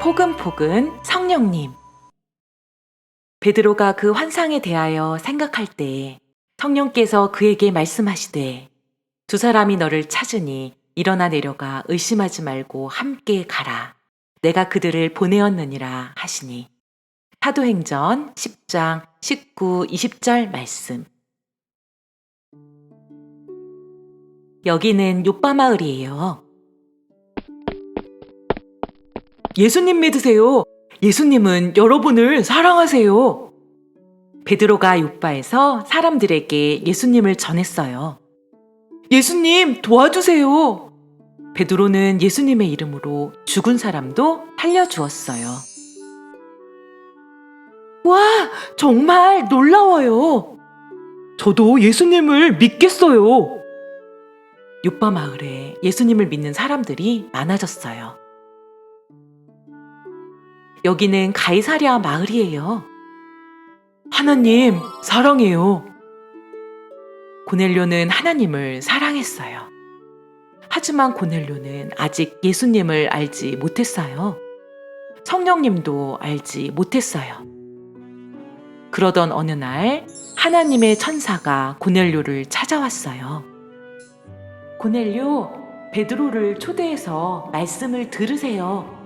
포근포근 성령님. 베드로가 그 환상에 대하여 생각할 때 성령께서 그에게 말씀하시되 두 사람이 너를 찾으니 일어나 내려가 의심하지 말고 함께 가라. 내가 그들을 보내었느니라 하시니. 사도행전 10장 19, 20절 말씀. 여기는 요빠 마을이에요. 예수님 믿으세요. 예수님은 여러분을 사랑하세요. 베드로가 요빠에서 사람들에게 예수님을 전했어요. 예수님 도와주세요. 베드로는 예수님의 이름으로 죽은 사람도 살려주었어요. 와, 정말 놀라워요. 저도 예수님을 믿겠어요. 요빠 마을에 예수님을 믿는 사람들이 많아졌어요. 여기는 가이사랴 마을이에요. 하나님, 사랑해요. 고넬료는 하나님을 사랑했어요. 하지만 고넬료는 아직 예수님을 알지 못했어요. 성령님도 알지 못했어요. 그러던 어느 날 하나님의 천사가 고넬료를 찾아왔어요. 고넬료, 베드로를 초대해서 말씀을 들으세요.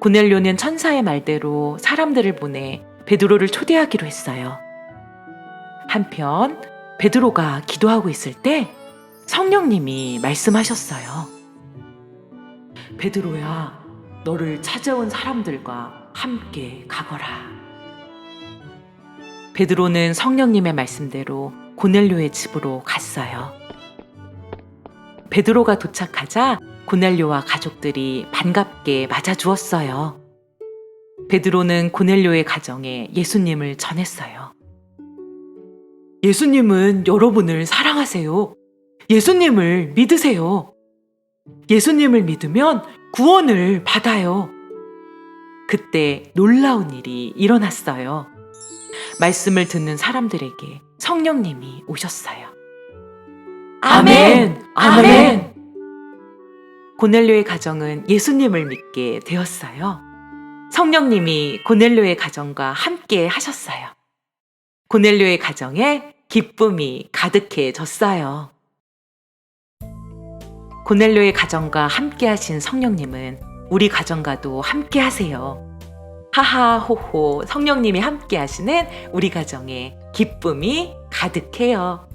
고넬료는 천사의 말대로 사람들을 보내 베드로를 초대하기로 했어요. 한편 베드로가 기도하고 있을 때 성령님이 말씀하셨어요. 베드로야, 너를 찾아온 사람들과 함께 가거라. 베드로는 성령님의 말씀대로 고넬료의 집으로 갔어요. 베드로가 도착하자 고넬료와 가족들이 반갑게 맞아주었어요. 베드로는 고넬료의 가정에 예수님을 전했어요. 예수님은 여러분을 사랑하세요. 예수님을 믿으세요. 예수님을 믿으면 구원을 받아요. 그때 놀라운 일이 일어났어요. 말씀을 듣는 사람들에게 성령님이 오셨어요. 아멘! 아멘! 고넬료의 가정은 예수님을 믿게 되었어요. 성령님이 고넬료의 가정과 함께 하셨어요. 고넬료의 가정에 기쁨이 가득해졌어요. 고넬료의 가정과 함께 하신 성령님은 우리 가정과도 함께 하세요. 하하호호 성령님이 함께 하시는 우리 가정에 기쁨이 가득해요.